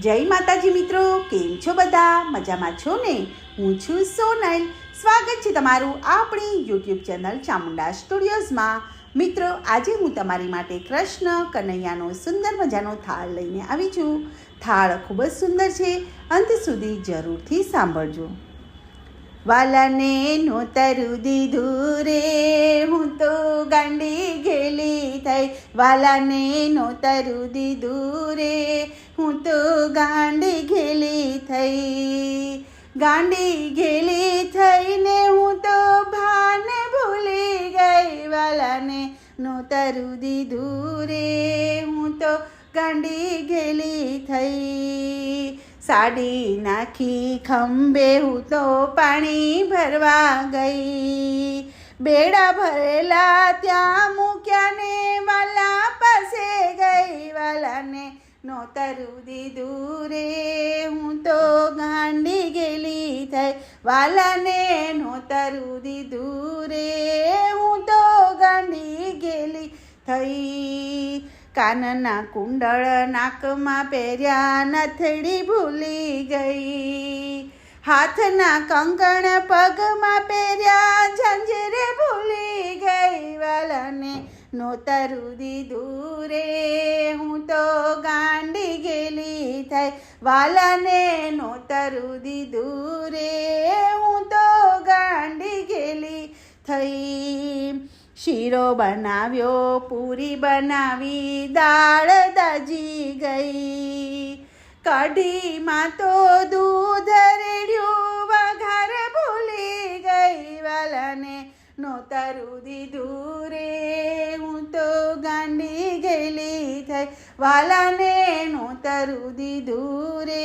જય માતાજી મિત્રો, કેમ છો બધા? મજામાં છો ને? હું છું સોનલ. સ્વાગત છે તમારું આપણી યુટ્યુબ ચેનલ ચામુંડા સ્ટુડિયોઝમાં. મિત્રો, આજે હું તમારી માટે કૃષ્ણ કનૈયાનો સુંદર મજાનો થાળ લઈને આવી છું. થાળ ખૂબ જ સુંદર છે. અંત સુધી જરૂરથી સાંભળજો. વાલાને નોતરું દીધું રે હું તો ગાંડી ગેલી થઈ. વાલાને નોતરું દીધું રે હું તો ગાંડી ગેલી થઈ, ગાંડી ઘેલી થઈને હું તો ભાન ભૂલી ગઈ વાલાને નોતરું દીધું રે હું તો ગાંડી ઘેલી થઈ, સાડી નાખી ખંભે હું તો પાણી ભરવા ગઈ. બેડા ભરેલા ત્યાં મૂક્યા ને વાલા પાસે ગઈ વાલાને નોતરું દીધું રે હું તો ગાંડી ગેલી થઈ. વાલાને નોતરું દીધું રે હું તો ગાંડી ગેલી થઈ. કાનના કુંડળ નાકમાં પહેર્યા, નથડી ભૂલી ગઈ. હાથના કંકણ પગમાં પહેર્યા, ઝંઝરે ભૂલી ગઈ. વાલાને નોતરું દીધું રે હું તો થઈ વાલાને નોતરું દીધું રે હું તો ગાંડી ગેલી થઈ. શીરો બનાવ્યો, પૂરી બનાવી, દાળ દાજી ગઈ. કઢીમાં તો દૂધ ગયેલી થઈ. વાલાને નોતરું દીધું રે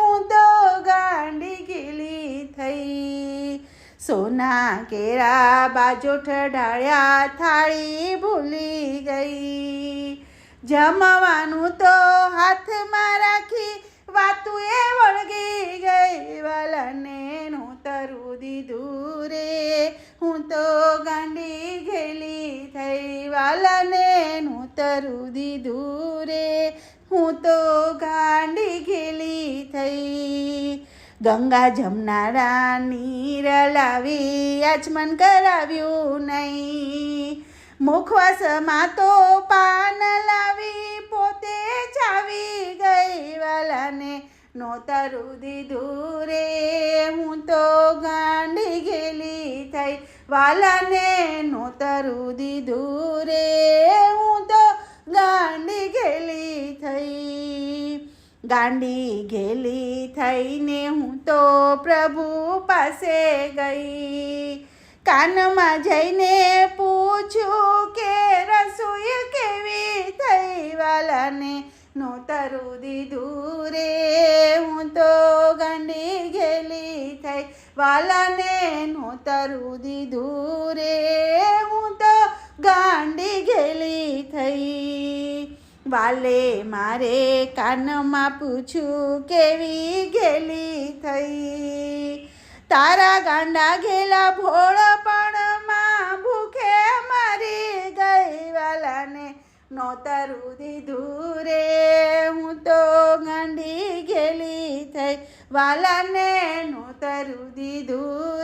હું તો ગાંડી ગીલી થઈ. સોના કેરા બાજો ઠડાળ્યા થાળી ભૂલી ગઈ. જમવાનું તો હાથમાં રાખી વાતું એ વળગી ગઈ. વાલાને નોતરું દીધું રે હું તો ગાંડી ગયેલી થઈ. વાલાને નોતરું દીધું રે હું તો ગાંડી ખીલી થઈ. ગંગા જમનારા નીર લાવી આચમન કરાવ્યું નહીં. મુખવાસમાં તો પાન લાવી પોતે ચાવી ગઈ વાલાને. નોતરું દીધું રે હું તો વાલાને નોતરું દીધું રે હું તો ગાંડી ઘેલી થઈ. ગાંડી ઘેલી થઈને હું તો પ્રભુ પાસે ગઈ. કાનમાં જઈને પૂછ્યું કે રસોઈ કેવી થઈ? વાલાને નોતરું દીધું નોતરું દીધું રે હું તો ગાંડી ગેલી થઈ. વાલે મારે કાનમાં પૂછું કેવી ગેલી થઈ? તારા ગાંડા ગેલા ભોળપણમાં ભૂખે મારી ગઈ. વાલાને નોતરું દીધું રે હું તો ગાંડી ગેલી થઈ. વાલાને નોતરું દીધું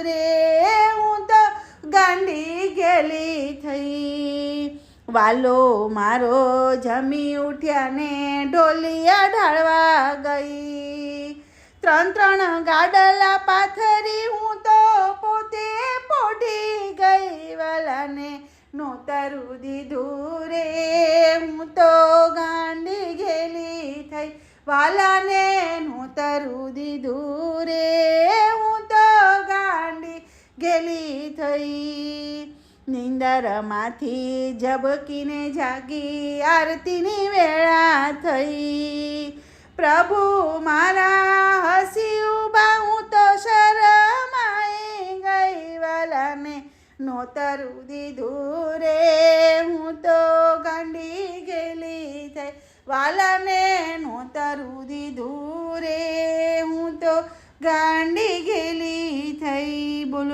ગાંડી ગેલી થઈ. વાલો મારો જમી ઉઠ્યા ને ઢોલિયા ઢાળવા ગઈ. ત્રણ ત્રણ ગાડલા પાથરી હું તો પોતે પોઢી ગઈ. વાલાને નોતરું દીધું રે. હું તો ગાંડી ગેલી થઈ. વાલાને નોતરું દીધું રે. થઈ. નિંદરમાંથી ઝબકીને જાગી, આરતીની વેળા થઈ. પ્રભુ મારા હસી ઊભા હું તો શરમાઈ ગઈ વાલાને, નોતરું દીધું રે હું તો ગાંડી ગયેલી થઈ. વાલાને નોતરું દીધું રે હું તો ગાંડી